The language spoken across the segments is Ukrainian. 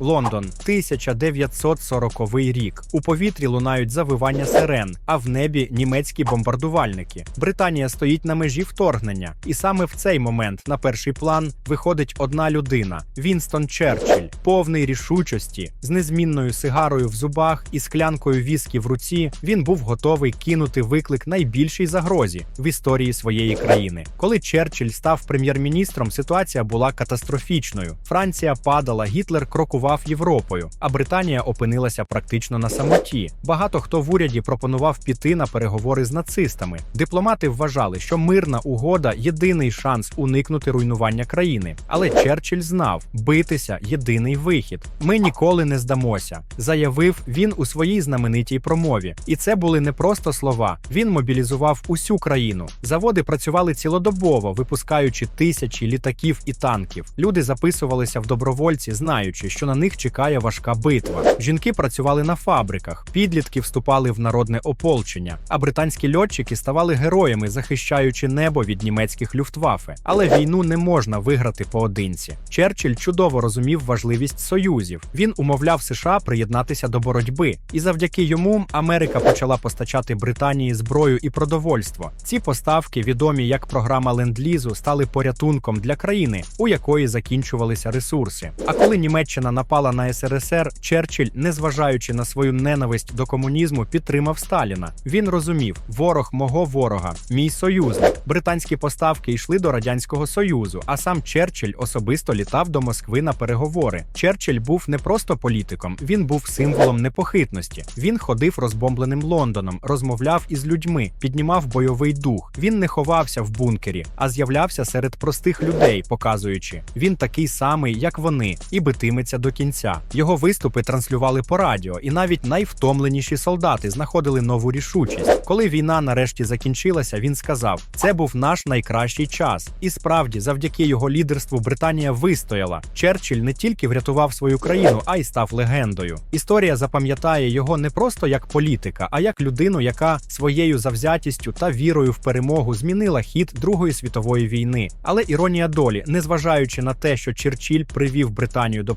Лондон, 1940 рік. У повітрі лунають завивання сирен, а в небі німецькі бомбардувальники. Британія стоїть на межі вторгнення, і саме в цей момент на перший план виходить одна людина: Вінстон Черчилль, повний рішучості, з незмінною сигарою в зубах і склянкою віскі в руці. Він був готовий кинути виклик найбільшій загрозі в історії своєї країни. Коли Черчилль став прем'єр-міністром, ситуація була катастрофічною. Франція падала, Гітлер крокував Європою, а Британія опинилася практично на самоті. Багато хто в уряді пропонував піти на переговори з нацистами. Дипломати вважали, що мирна угода єдиний шанс уникнути руйнування країни. Але Черчилль знав, битися єдиний вихід. Ми ніколи не здамося, заявив він у своїй знаменитій промові. І це були не просто слова. Він мобілізував усю країну. Заводи працювали цілодобово, випускаючи тисячі літаків і танків. Люди записувалися в добровольці, знаючи, що на них чекає важка битва. Жінки працювали на фабриках, підлітки вступали в народне ополчення, а британські льотчики ставали героями, захищаючи небо від німецьких люфтваффе. Але війну не можна виграти поодинці. Черчилль чудово розумів важливість союзів. Він умовляв США приєднатися до боротьби, і завдяки йому Америка почала постачати Британії зброю і продовольство. Ці поставки, відомі як програма ленд-лізу, стали порятунком для країни, у якої закінчувалися ресурси. А коли Німеччина напала на СРСР, Черчилль, незважаючи на свою ненависть до комунізму, підтримав Сталіна. Він розумів, ворог мого ворога, мій союзник. Британські поставки йшли до радянського союзу, а сам Черчилль особисто літав до Москви на переговори. Черчилль був не просто політиком, він був символом непохитності. Він ходив розбомбленим Лондоном, розмовляв із людьми, піднімав бойовий дух. Він не ховався в бункері, а з'являвся серед простих людей, показуючи, він такий самий, як вони, і битиметься до кінця. Його виступи транслювали по радіо, і навіть найвтомленіші солдати знаходили нову рішучість. Коли війна нарешті закінчилася, він сказав: це був наш найкращий час. І справді, завдяки його лідерству, Британія вистояла. Черчилль не тільки врятував свою країну, а й став легендою. Історія запам'ятає його не просто як політика, а як людину, яка своєю завзятістю та вірою в перемогу змінила хід Другої світової війни. Але іронія долі, незважаючи на те, що Черчилль привів Британію до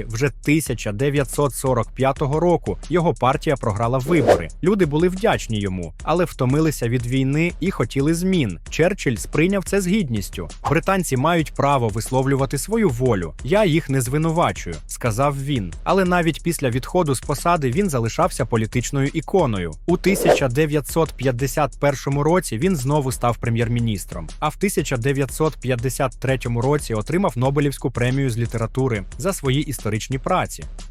перемоги, вже 1945 року його партія програла вибори. Люди були вдячні йому, але втомилися від війни і хотіли змін. Черчилль сприйняв це з гідністю. Британці мають право висловлювати свою волю. Я їх не звинувачую, сказав він. Але навіть після відходу з посади він залишався політичною іконою. У 1951 році він знову став прем'єр-міністром. А в 1953 році отримав Нобелівську премію з літератури за свої історичні праці.